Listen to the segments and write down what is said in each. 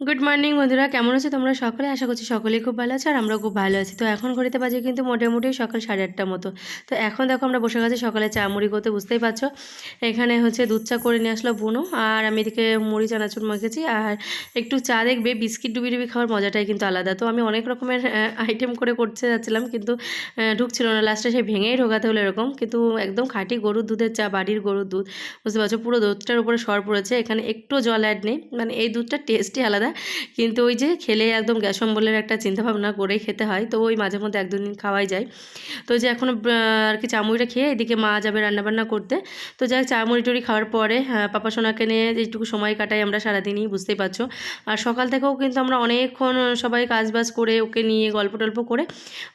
Good morning বন্ধুরা। কেমন আছো তোমরা সকলে? আশা করছি সকলেই খুব ভালো আছে, আর আমরা খুব ভালো আছি। তো এখন ঘড়িতে বাজে কিন্তু মোটামুটি সকাল সাড়ে আটটার মতো। তো এখন দেখো, আমরা বসে গেছি সকালে চা মুড়ি করতে, বুঝতেই পারছ? এখানে হচ্ছে দুধ চা করে নিয়ে আসলো বুনো, আর আমি এদিকে মুড়ি, চানাচুর মেখেছি, আর একটু চা দেখবে, বিস্কিট ডুবি ডুবি খাওয়ার মজাটাই কিন্তু আলাদা। তো আমি অনেক রকমের আইটেম করে করতে যাচ্ছিলাম, কিন্তু ঢুকছিল না। লাস্টে সেই ভেঙেই ঢোকাতে হলো এরকম, কিন্তু একদম খাঁটি গরুর দুধের চা, বাড়ির গরুর দুধ, বুঝতে পারছ? পুরো দুধটার উপরে সর পড়েছে। এখানে একটু জল অ্যাড নেই। মানে এই দুধটার টেস্টই আলাদা। কিন্তু ওই যে খেলে একদম গ্যাস অম্বলের একটা চিন্তাভাবনা করেই খেতে হয়। তো ওই মাঝে মধ্যে এক দুদিন খাওয়াই যায়। তো যে এখন আর কি চামুড়িটা খেয়ে এদিকে মা যাবে রান্নাবান্না করতে। তো যাই চামুড়ি টুড়ি খাওয়ার পরে পাপা সোনাকে নিয়ে যেটুকু সময় কাটাই আমরা সারাদিনই, বুঝতেই পারছ। আর সকাল থেকেও কিন্তু আমরা অনেকক্ষণ সবাই কাজ বাজ করে ওকে নিয়ে গল্প টল্প করে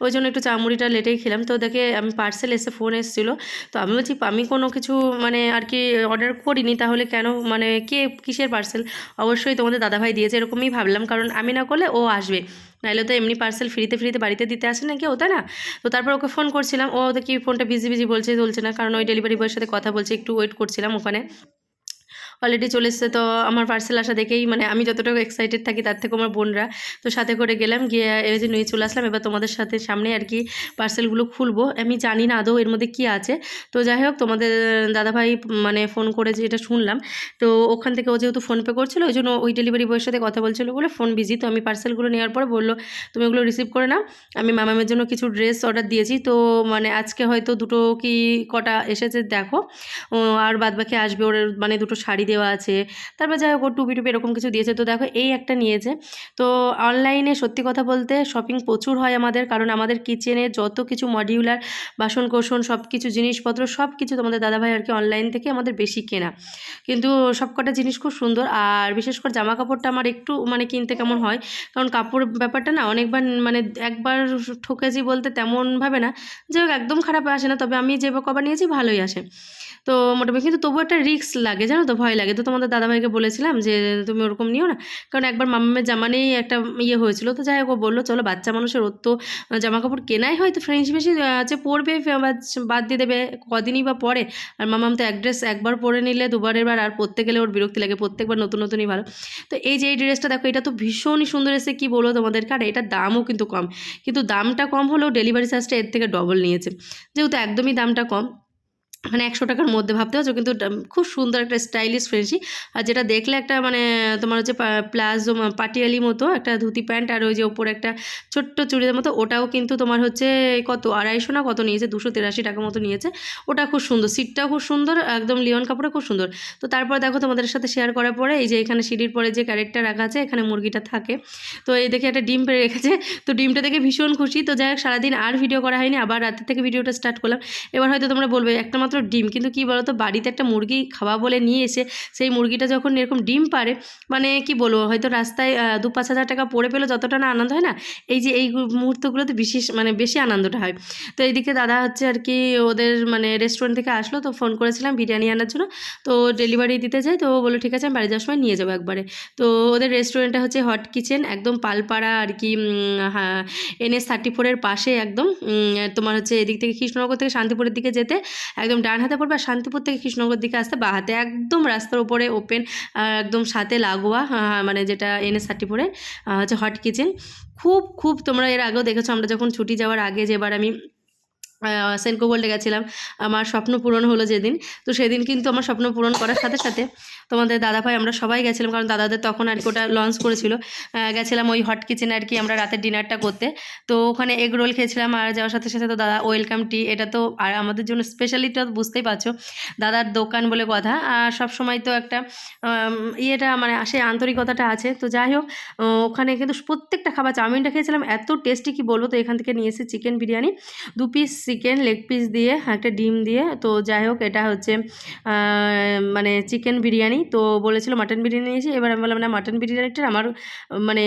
ওই জন্য একটু চামুড়িটা লেটেই খেলাম। তো দেখে আমি পার্সেল এসে ফোন এসেছিল। তো আমি বলছি, আমি কোনো কিছু মানে আর কি অর্ডার করিনি, তাহলে কেন মানে কে কিসের পার্সেল অবশ্যই তোমাদের দাদাভাই দিয়েছে। এরকমই ভাবলাম, কারণ আমি না করলে ও আসবে। নাহলে তো এমনি পার্সেল ফ্রিতে ফ্রিতে বাড়িতে দিতে আসে না কেউ তাই না? তো তারপর ওকে ফোন করছিলাম, ও কি ফোনটা বিজি বিজি বলছে, চলছে না, কারণ ওই ডেলিভারি বয়ের সাথে কথা বলছে, একটু ওয়েট করছিলাম ওখানে। অলরেডি চলে এসছে। তো আমার পার্সেল আসা দেখেই মানে আমি যতটুকু এক্সাইটেড থাকি তার থেকে আমার বোনরা। তো সাথে করে গেলাম, গিয়ে এই যে নিয়ে চলে আসলাম। এবার তোমাদের সাথে সামনে আর কি পার্সেলগুলো খুলবো। আমি জানি না আদৌ এর মধ্যে কী আছে। তো যাই হোক, তোমাদের দাদাভাই মানে ফোন করে যেটা শুনলাম। তো ওখান থেকে ও যেহেতু ফোনপে করছিল, ওই জন্য ওই ডেলিভারি বয়ের সাথে কথা বলছিল বলে ফোন বিজি তো আমি পার্সেলগুলো নেওয়ার পরে বলল, তুমি ওগুলো রিসিভ করে নাও। আমি মামামের জন্য কিছু ড্রেস অর্ডার দিয়েছি। তো মানে আজকে হয়তো দুটো কি কটা এসেছে দেখো। আর বাদ বাকি আসবে ওর মানে দুটো শাড়ি দেওয়া আছে। তারপর যাই হোক টুপি টুপি এরকম কিছু দিয়েছে। তো দেখো, এই একটা নিয়েছে। তো অনলাইনে সত্যি কথা বলতে শপিং প্রচুর হয় আমাদের, কারণ আমাদের কিচেনে যত কিছু মডিউলার বাসন কোসন সব কিছু জিনিসপত্র সব কিছু তোমাদের দাদাভাই আর কি অনলাইন থেকে আমাদের বেশি কেনা। কিন্তু সব কটা জিনিস খুব সুন্দর। আর বিশেষ করে জামা কাপড়টা আমার একটু মানে কিনতে কেমন হয়, কারণ কাপড় ব্যাপারটা না অনেকবার মানে একবার ঠকেছি বলতে তেমনভাবে না। যে একদম খারাপ আসে না, তবে আমি যে কবার নিয়েছি, ভালোই আসে। তো মোটামুটি কিন্তু তবু একটা রিস্ক লাগে, জানো তো? ভয় লাগে। তো তোমাদের দাদাভাইকে বলেছিলাম যে, তুমি ওরকম নিও না। কারণ একবার মাম্মামের জামা নিয়েই একটা ইয়ে হয়েছিল। তো যাই হোক, ও বলল, চলো, বাচ্চা মানুষের ওর তো জামা কাপড় কেনাই হয় তো ফ্রেঞ্চ বেশি আছে পরবে বাদ দিয়ে দেবে কদিনই বা পরে। আর মামাম তো এক ড্রেস একবার পরে নিলে দুবারের বার আর পরতে গেলে ওর বিরক্তি লাগে, প্রত্যেকবার নতুন, নতুনই ভালো। তো এই যে, এই ড্রেসটা দেখো, এটা তো ভীষণই সুন্দর এসে কি বলব তোমাদেরকে? আর এটার দামও কিন্তু কম। কিন্তু দামটা কম হলেও ডেলিভারি চার্জটা এর থেকে ডবল নিয়েছে। যেহেতু একদমই দামটা কম মানে একশো টাকার মধ্যে ভাবতে পারছ, কিন্তু খুব সুন্দর একটা স্টাইলিশ ফ্রেন্সি আর যেটা দেখলে একটা মানে তোমার হচ্ছে প্লাজো পাটিয়ালি মতো একটা ধুতি প্যান্ট আর ওই যে ওপরে একটা ছোট্ট চুড়িদার মতো, ওটাও কিন্তু তোমার হচ্ছে কত, আড়াইশো না কত নিয়েছে? দুশো তেরাশি টাকা মতো নিয়েছে। ওটা খুব সুন্দর সিটটাও খুব সুন্দর, একদম লিওন কাপড়ে খুব সুন্দর। তো তারপর দেখো তোমাদের সাথে শেয়ার করার পরে, এই যে এখানে সিঁড়ির পরে যে ক্যারেক্টার রাখা আছে, এখানে মুরগিটা থাকে। তো এই দেখে একটা ডিম পেড়ে রেখেছে তো ডিমটা দেখে ভীষণ খুশি। তো যাই হোক, সারাদিন আর ভিডিও করা হয়নি, আবার রাতের থেকে ভিডিওটা স্টার্ট করলাম। এবার হয়তো তোমরা বলবে, একটা মাত্র ডিম। কিন্তু কি বলো তো বাড়িতে একটা মুরগি খাওয়া বলে নিয়ে এসে সেই মুরগিটা যখন এরকম ডিম পারে মানে কি বলব, হয়তো রাস্তায় দু পাঁচ হাজার টাকা পড়ে পেল, যতটা না আনন্দ হয় না, এই যে এই মুহূর্তগুলোতে বিশেষ মানে বেশি আনন্দটা হয়। তো এইদিকে দাদা হচ্ছে আর কি, ওদের মানে রেস্টুরেন্ট থেকে আসলো, তো ফোন করেছিলাম বিরিয়ানি আনার জন্য। তো ডেলিভারি দিতে যাই তো ও বলল, ঠিক আছে, আমি বাড়ি যাওয়ার সময় নিয়ে যাব একবারে। তো ওদের রেস্টুরেন্টটা হচ্ছে হট কিচেন একদম পালপাড়া আর কি এনএস থার্টি ফোরের পাশে একদম তোমার হচ্ছে এদিক থেকে কৃষ্ণনগর থেকে শান্তিপুরের দিকে যেতে, একদম ডান হাতে পড়বে আর শান্তিপুর থেকে কৃষ্ণনগর দিকে আসতে বা হাতে একদম রাস্তার উপরে ওপেন একদম সাথে লাগোয়া মানে যেটা এনএস থার্টি ফোরে হচ্ছে হট কিচেন খুব খুব তোমরা এর আগেও দেখেছ, আমরা যখন ছুটি যাওয়ার আগে যেবার আমি সেনকো গোল্ডে গেছিলাম, আমার স্বপ্ন পূরণ হলো যেদিন। তো সেদিন কিন্তু আমার স্বপ্ন পূরণ করার সাথে সাথে তোমাদের দাদা ভাই আমরা সবাই গেছিলাম, কারণ দাদাদের তখন আর কি ওটা লঞ্চ করেছিল। গেছিলাম ওই হট কিচেনে আর কি আমরা রাতের ডিনারটা করতে। তো ওখানে এগ রোল খেয়েছিলাম, আর যাওয়ার সাথে সাথে তো দাদা ওয়েলকাম টি এটা তো আর আমাদের জন্য স্পেশালিটা বুঝতেই পারছ, দাদার দোকান বলে কথা। আর সব সময় তো একটা ইয়েটা মানে আসে আন্তরিকতাটা আছে। তো যাই হোক ওখানে কিন্তু প্রত্যেকটা খাবার, চাউমিনটা খেয়েছিলাম, এত টেস্টি কি বলব? তো এখান থেকে নিয়ে এসেছি চিকেন বিরিয়ানি। দু পিস চিকেন লেগ পিস দিয়ে একটা ডিম দিয়ে। তো যাই হোক, এটা হচ্ছে মানে চিকেন বিরিয়ানি। তো বলেছিল মাটন বিরিয়ানি নিয়েছি। এবার আমি বললাম, না মাটন বিরিয়ানিটা আমার মানে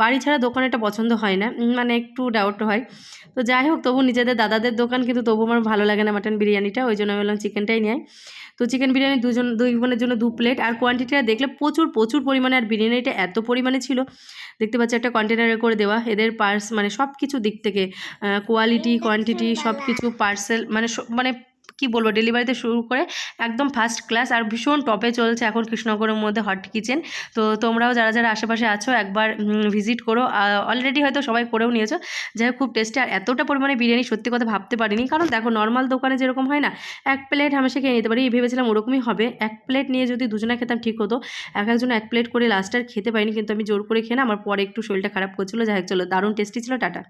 বাড়ি ছাড়া দোকানে এটা পছন্দ হয় না। মানে একটু ডাউট হয়। তো যাই হোক, তবু নিজেদের দাদাদের দোকান, কিন্তু তবু আমার ভালো লাগে না মাটন বিরিয়ানিটা ওই জন্য আমি বললাম চিকেনটাই নেয় তো চিকেন বিরিয়ানি দুজন, দুই বোনের জন্য দু প্লেট আর কোয়ান্টিটিটা দেখলে প্রচুর প্রচুর পরিমাণে, আর বিরিয়ানিটা এত পরিমাণে ছিল। দেখতে পাচ্ছি, একটা কন্টেনারে করে দেওয়া। এদের পার্স মানে সব কিছু দিক থেকে কোয়ালিটি কোয়ান্টিটি সব কিছু পার্সেল মানে মানে কি বলব ডেলিভারিতে শুরু করে একদম ফার্স্ট ক্লাস আর ভীষণ টপে চলছে এখন কৃষ্ণনগরের মধ্যে হট কিচেন তো তোমরাও যারা যারা আশেপাশে আছো, একবার ভিজিট করো। অলরেডি হয়তো সবাই করেও নিয়েছো। যাই খুব টেস্টি আর এতটা পরিমাণে বিরিয়ানি সত্যি কথা ভাবতে পারিনি। কারণ দেখো নর্মাল দোকানে যেরকম হয় না, এক প্লেট হামেশা খেয়ে নিতে পারি। ভেবেছিলাম ওরকমই হবে। এক প্লেট নিয়ে যদি দুজনে খেতাম ঠিক হতো। এক একজন এক প্লেট করে লাস্ট আর খেতে পারিনি। কিন্তু আমি জোর করে খেয়ে না, আমার পরে একটু শরীরটা খারাপ করছিল। যাই হোক, চলো, দারুণ টেস্টি ছিল, টাটা।